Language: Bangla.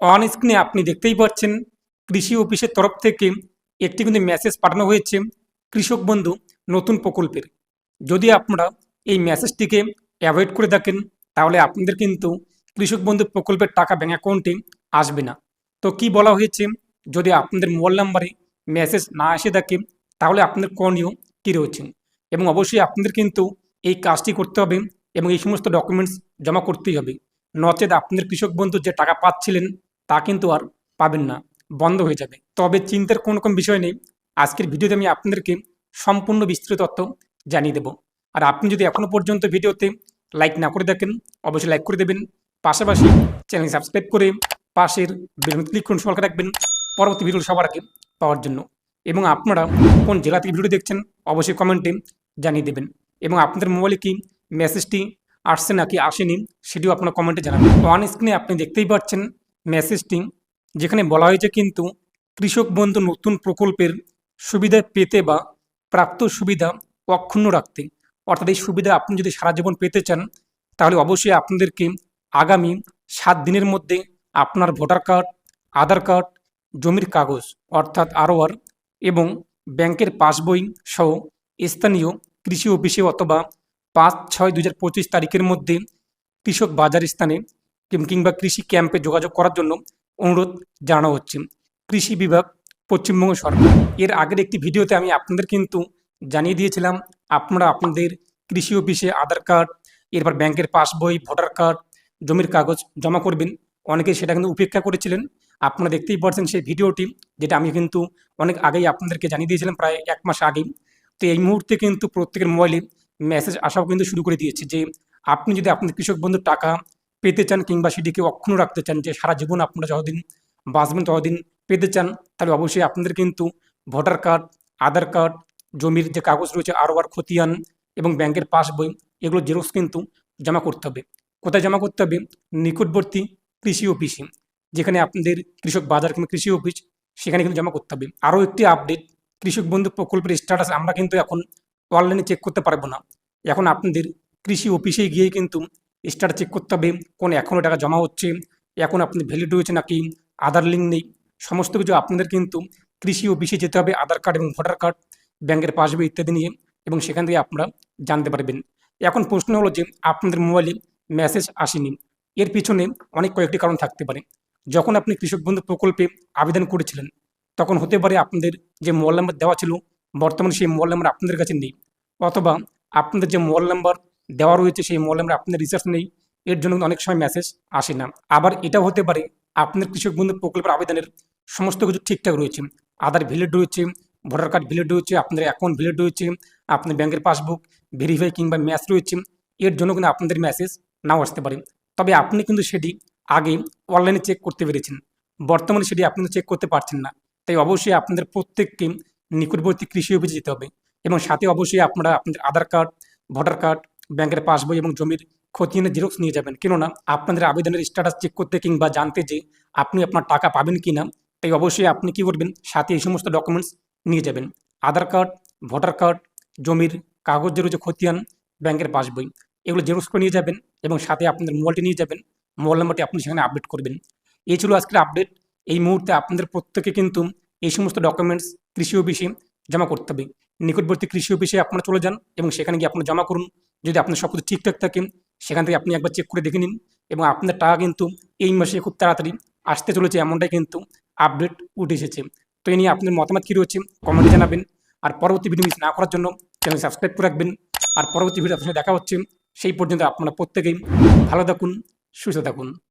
অন স্ক্রিনে আপনি দেখতেই পাচ্ছেন কৃষি অফিসের তরফ থেকে একটি কিন্তু মেসেজ পাঠানো হয়েছে, কৃষক বন্ধু, নতুন প্রকল্পের। যদি আপনারা এই মেসেজটিকে অ্যাভয়েড করে থাকেন, তাহলে আপনাদের কিন্তু কৃষক বন্ধু প্রকল্পের টাকা ব্যাঙ্ক অ্যাকাউন্টে আসবে না। তো কি বলা হয়েছে? যদি আপনাদের মোবাইল নাম্বারে মেসেজ না এসে থাকে, তাহলে আপনাদের করণীয় কী রয়েছে? এবং অবশ্যই আপনাদের কিন্তু এই কাজটি করতে হবে এবং এই সমস্ত ডকুমেন্টস জমা করতেই হবে। নচেত আপনাদের কৃষক বন্ধু যে টাকা পাচ্ছিলেন তা কিন্তু আর পাবেন না, বন্ধ হয়ে যাবে। তবে চিন্তার কোনো রকম বিষয় নেই। আজকের ভিডিওতে আমি আপনাদেরকে সম্পূর্ণ বিস্তৃত তথ্য জানিয়ে দেব। আর আপনি যদি এখনও পর্যন্ত ভিডিওতে লাইক না করে থাকেন, অবশ্যই লাইক করে দেবেন। পাশাপাশি চ্যানেল সাবস্ক্রাইব করে পাশের বেলুন ক্লিক করুন সরকার রাখবেন পরবর্তী ভিডিও সবার আগে পাওয়ার জন্য। এবং আপনারা কোন জেলা থেকে ভিডিও দেখছেন, অবশ্যই কমেন্টে জানিয়ে দেবেন। এবং আপনাদের মোবাইলে কি মেসেজটি আসছে নাকি আসেনি, সেটিও আপনার কমেন্টে জানাবেন। অন স্ক্রিনে আপনি দেখতেই পাচ্ছেন মেসেজটি যেখানে বলা হয়েছে কিন্তু কৃষক বন্ধু নতুন প্রকল্পের সুবিধা পেতে বা প্রাপ্ত সুবিধা অক্ষুণ্ণ রাখতে। অর্থাৎ এই সুবিধা আপনি যদি সারা জীবন পেতে চান, তাহলে অবশ্যই আপনাদেরকে আগামী সাত দিনের মধ্যে আপনার ভোটার কার্ড আধার কার্ড জমির কাগজ অর্থাৎ আরওআর এবং ব্যাংকের পাসবই সহ স্থানীয় কৃষি অফিসে অথবা পাঁচ ছয় দু তারিখের মধ্যে কৃষক বাজার স্থানে কিংবা কৃষি ক্যাম্পে যোগাযোগ করার জন্য অনুরোধ জানানো হচ্ছে। কৃষি বিভাগ, পশ্চিমবঙ্গ সরকার। এর আগের একটি ভিডিওতে আমি আপনাদের কিন্তু জানিয়ে দিয়েছিলাম, আপনারা আপনাদের কৃষি অফিসে আধার কার্ড, এরপর ব্যাংকের পাসবই ভোটার কার্ড, জমির কাগজ জমা করবেন। অনেকে সেটা কিন্তু উপেক্ষা করেছিলেন। আপনারা দেখতেই পাচ্ছেন সেই ভিডিওটি, যেটা আমি কিন্তু অনেক আগেই আপনাদেরকে জানিয়ে দিয়েছিলাম, প্রায় এক মাস আগেই। তো এই মুহূর্তে কিন্তু প্রত্যেকের মোবাইলে মেসেজ আসাও কিন্তু শুরু করে দিয়েছে যে, আপনি যদি আপনাদের কৃষক বন্ধুর টাকা পেতে চান কিংবা সেটিকে অক্ষুণ্ণ রাখতে চান যে সারা জীবন আপনারা যতদিন বাঁচবেন, ততদিন পেতে চান, তাহলে অবশ্যই আপনাদের কিন্তু ভোটার কার্ড, আধার কার্ড, জমির যে কাগজ রয়েছে আরও আর খতিয়ান এবং ব্যাংকের পাসবই, এগুলো জেরক্স কিন্তু জমা করতে হবে। কোথায় জমা করতে হবে? নিকটবর্তী কৃষি অফিসে, যেখানে আপনাদের কৃষক বাজার কিংবা কৃষি অফিস, সেখানে কিন্তু জমা করতে হবে। আরও একটি আপডেট, কৃষক বন্ধু প্রকল্পের স্ট্যাটাস আমরা কিন্তু এখন অনলাইনে চেক করতে পারব না। এখন আপনাদের কৃষি অফিসে গিয়ে কিন্তু স্ট্যাটাস চেক করতে হবে, কোন এখনও টাকা জমা হচ্ছে, এখন আপনি ভ্যালিড হয়েছে নাকি, আধার লিঙ্ক নেই, সমস্ত কিছু আপনাদের কিন্তু কৃষি অফিসে যেতে হবে, আধার কার্ড এবং ভোটার কার্ড ব্যাংকের পাসবই ইত্যাদি নিয়ে, এবং সেখান থেকে আপনারা জানতে পারবেন। এখন প্রশ্ন হলো যে আপনাদের মোবাইলে মেসেজ আসেনি, এর পিছনে অনেক কয়েকটি কারণ থাকতে পারে। যখন আপনি কৃষক বন্ধু প্রকল্পে আবেদন করেছিলেন, তখন হতে পারে আপনাদের যে মোবাইল নাম্বার দেওয়া ছিল, বর্তমানে সেই মোবাইল নাম্বার আপনাদের কাছে নেই, অথবা আপনাদের যে মোবাইল নাম্বার দেওয়া রয়েছে সেই মোবাইল নাম্বার আপনাদের রিচার্জ নেই, এর জন্য অনেক সময় মেসেজ আসে না। আবার এটাও হতে পারে, আপনাদের কৃষক বন্ধু প্রকল্পের আবেদনের সমস্ত কিছু ঠিকঠাক রয়েছে, আধার ভ্যালিড রয়েছে ভোটার কার্ড ভ্যালিড রয়েছে, আপনাদের অ্যাকাউন্ট ভ্যালিড রয়েছে আপনার ব্যাংকের পাসবুক ভেরিফাই কিংবা ম্যাচ রয়েছে, এর জন্য কিন্তু আপনাদের মেসেজ নাও আসতে পারে। তবে আপনি কিন্তু সেটি আগে অনলাইনে চেক করতে পেরেছেন, বর্তমানে সেটি আপনি চেক করতে পারছেন না। তাই অবশ্যই আপনাদের প্রত্যেককে নিকটবর্তী কৃষি অফিসে যেতে হবে এবং সাথে অবশ্যই আপনারা আপনাদের আধার কার্ড ভোটার কার্ড ব্যাংকের পাসবই এবং জমির খতিয়ানের জেরক্স নিয়ে যাবেন। কেননা আপনাদের আবেদনের স্ট্যাটাস চেক করতে কিংবা জানতে যে আপনি আপনার টাকা পাবেন কি না তাই অবশ্যই আপনি কি করবেন? সাথে এই সমস্ত ডকুমেন্টস নিয়ে যাবেন। আধার কার্ড ভোটার কার্ড জমির কাগজ যে খতিয়ান ব্যাংকের পাসবই, এগুলো জেরক্স করে নিয়ে যাবেন এবং সাথে আপনাদের মোবাইলটি নিয়ে যাবেন। মোবাইল নাম্বারটি আপনি সেখানে আপডেট করবেন। এই ছিল আজকের আপডেট এই মুহূর্তে আপনাদের প্রত্যেকে কিন্তু এই সমস্ত ডকুমেন্টস কৃষি অফিসে জমা করতে হবে। নিকটবর্তী কৃষি অফিসে আপনারা চলে যান এবং সেখানে গিয়ে আপনারা জমা করুন। যদি আপনার সব কিছু ঠিকঠাক থাকে, সেখান থেকে আপনি একবার চেক করে দেখে নিন এবং আপনার টাকা কিন্তু এই মাসে খুব তাড়াতাড়ি আসতে চলেছে, এমনটাই কিন্তু আপডেট উঠে এসেছে। তো এই নিয়ে আপনার মতামত কী রয়েছে কমেন্টে জানাবেন। আর পরবর্তী ভিডিও মিস না করার জন্য চ্যানেল সাবস্ক্রাইব করে রাখবেন। আর পরবর্তী ভিডিও আপনার দেখা হচ্ছে, সেই পর্যন্ত আপনারা প্রত্যেকেই ভালো থাকুন, সুস্থ থাকুন।